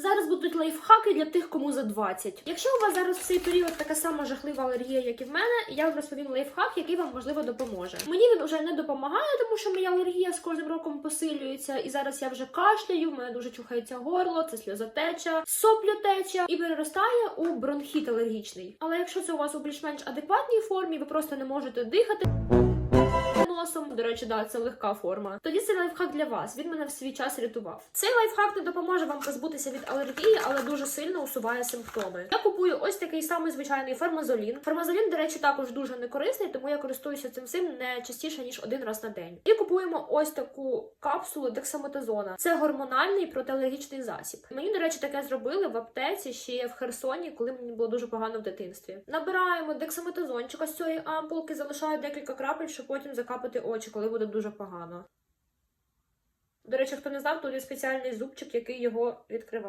Зараз будуть лайфхаки для тих, кому за 20. Якщо у вас зараз в цей період така сама жахлива алергія, як і в мене, я вам розповім лайфхак, який вам можливо допоможе. Мені він уже не допомагає, тому що моя алергія з кожним роком посилюється, і зараз я вже кашляю, в мене дуже чухається горло, це сльозотеча, соплютеча і переростає у бронхіт алергічний. Але якщо це у вас у більш-менш адекватній формі, ви просто не можете дихати. Носом, до речі, да, це легка форма. Тоді це лайфхак для вас. Він мене в свій час рятував. Цей лайфхак не допоможе вам позбутися від алергії, але дуже сильно усуває симптоми. Я купую ось такий самий звичайний фармазолін. Фармазолін, до речі, також дуже не корисний, тому я користуюся цим всім не частіше ніж один раз на день. І купуємо ось таку капсулу дексаметазона. Це гормональний протиалергічний засіб. Мені, до речі, таке зробили в аптеці ще в Херсоні, коли мені було дуже погано в дитинстві. Набираємо дексаметазончика з цієї ампулки, залишаю декілька крапель, щоб потім закапати очі, коли буде дуже погано. До речі, хто не знав, тут є спеціальний зубчик, який його відкриває.